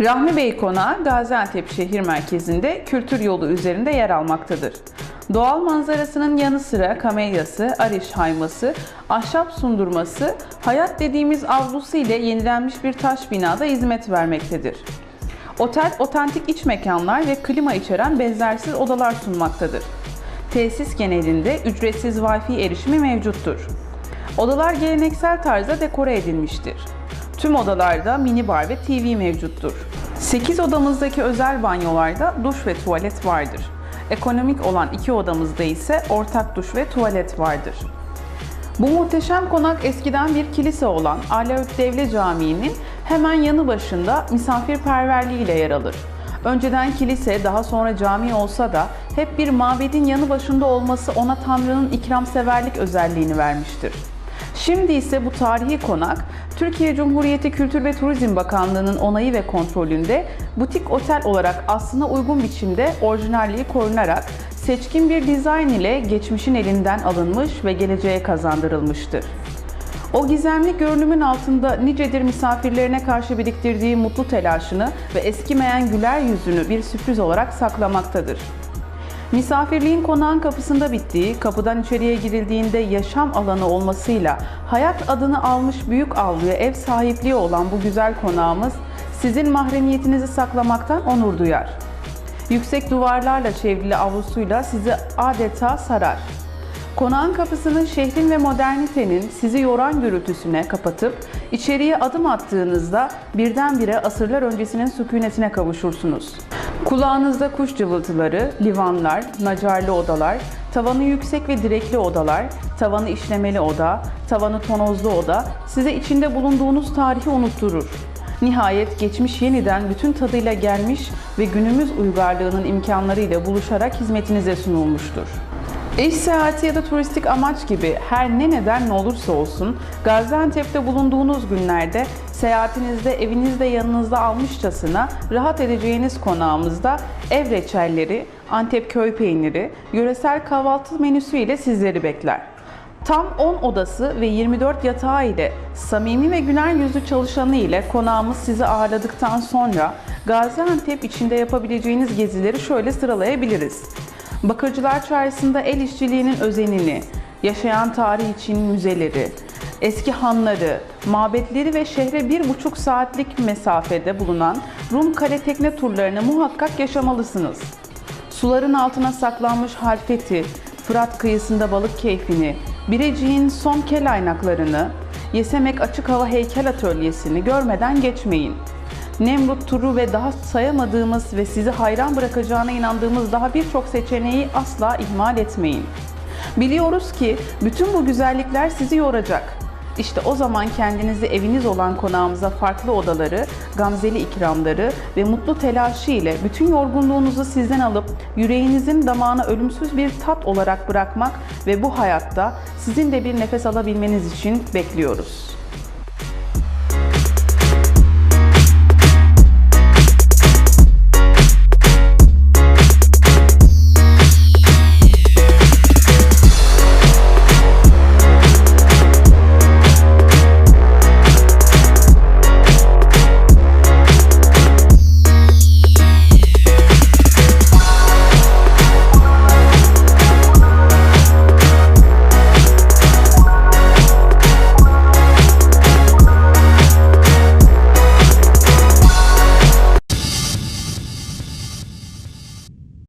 Rahmi Bey Konağı Gaziantep şehir merkezinde kültür yolu üzerinde yer almaktadır. Doğal manzarasının yanı sıra kamelyası, ariş hayması, ahşap sundurması, hayat dediğimiz avlusu ile yenilenmiş bir taş binada hizmet vermektedir. Otel, otantik iç mekanlar ve klima içeren benzersiz odalar sunmaktadır. Tesis genelinde ücretsiz Wi-Fi erişimi mevcuttur. Odalar geleneksel tarzda dekore edilmiştir. Tüm odalarda mini bar ve TV mevcuttur. 8 odamızdaki özel banyolarda duş ve tuvalet vardır. Ekonomik olan iki odamızda ise ortak duş ve tuvalet vardır. Bu muhteşem konak eskiden bir kilise olan Alaüt Devle Camii'nin hemen yanı başında misafirperverliğiyle yer alır. Önceden kilise, daha sonra cami olsa da hep bir mabedin yanı başında olması ona Tanrı'nın ikramseverlik özelliğini vermiştir. Şimdi ise bu tarihi konak, Türkiye Cumhuriyeti Kültür ve Turizm Bakanlığı'nın onayı ve kontrolünde butik otel olarak aslına uygun biçimde orijinalliği korunarak seçkin bir dizayn ile geçmişin elinden alınmış ve geleceğe kazandırılmıştır. O gizemli görünümün altında nicedir misafirlerine karşı biriktirdiği mutlu telaşını ve eskimeyen güler yüzünü bir sürpriz olarak saklamaktadır. Misafirliğin konağın kapısında bittiği, kapıdan içeriye girildiğinde yaşam alanı olmasıyla hayat adını almış büyük avluya ev sahipliği olan bu güzel konağımız sizin mahremiyetinizi saklamaktan onur duyar. Yüksek duvarlarla çevrili avlusuyla sizi adeta sarar. Konağın kapısını şehrin ve modernitenin sizi yoran gürültüsüne kapatıp içeriye adım attığınızda birdenbire asırlar öncesinin sükunetine kavuşursunuz. Kulağınızda kuş cıvıltıları, livanlar, nacarlı odalar, tavanı yüksek ve direkli odalar, tavanı işlemeli oda, tavanı tonozlu oda size içinde bulunduğunuz tarihi unutturur. Nihayet geçmiş yeniden bütün tadıyla gelmiş ve günümüz uygarlığının imkanlarıyla buluşarak hizmetinize sunulmuştur. İş seyahati ya da turistik amaç gibi her ne neden olursa olsun Gaziantep'te bulunduğunuz günlerde seyahatinizde evinizde yanınızda almışçasına rahat edeceğiniz konağımızda ev reçelleri, Antep köy peyniri, yöresel kahvaltı menüsü ile sizleri bekler. Tam 10 odası ve 24 yatağı ile samimi ve güler yüzlü çalışanı ile konağımız sizi ağırladıktan sonra Gaziantep içinde yapabileceğiniz gezileri şöyle sıralayabiliriz. Bakırcılar Çarşısı'nda el işçiliğinin özenini, yaşayan tarih için müzeleri, eski hanları, mabetleri ve şehre bir buçuk saatlik mesafede bulunan Rum kale tekne turlarını muhakkak yaşamalısınız. Suların altına saklanmış halfeti, Fırat kıyısında balık keyfini, Birecik'in son kel aynaklarını, Yesemek Açık Hava Heykel Atölyesi'ni görmeden geçmeyin. Nemrut turu ve daha sayamadığımız ve sizi hayran bırakacağına inandığımız daha birçok seçeneği asla ihmal etmeyin. Biliyoruz ki bütün bu güzellikler sizi yoracak. İşte o zaman kendinizi eviniz olan konağımıza farklı odaları, gamzeli ikramları ve mutlu telaşı ile bütün yorgunluğunuzu sizden alıp yüreğinizin damağına ölümsüz bir tat olarak bırakmak ve bu hayatta sizin de bir nefes alabilmeniz için bekliyoruz.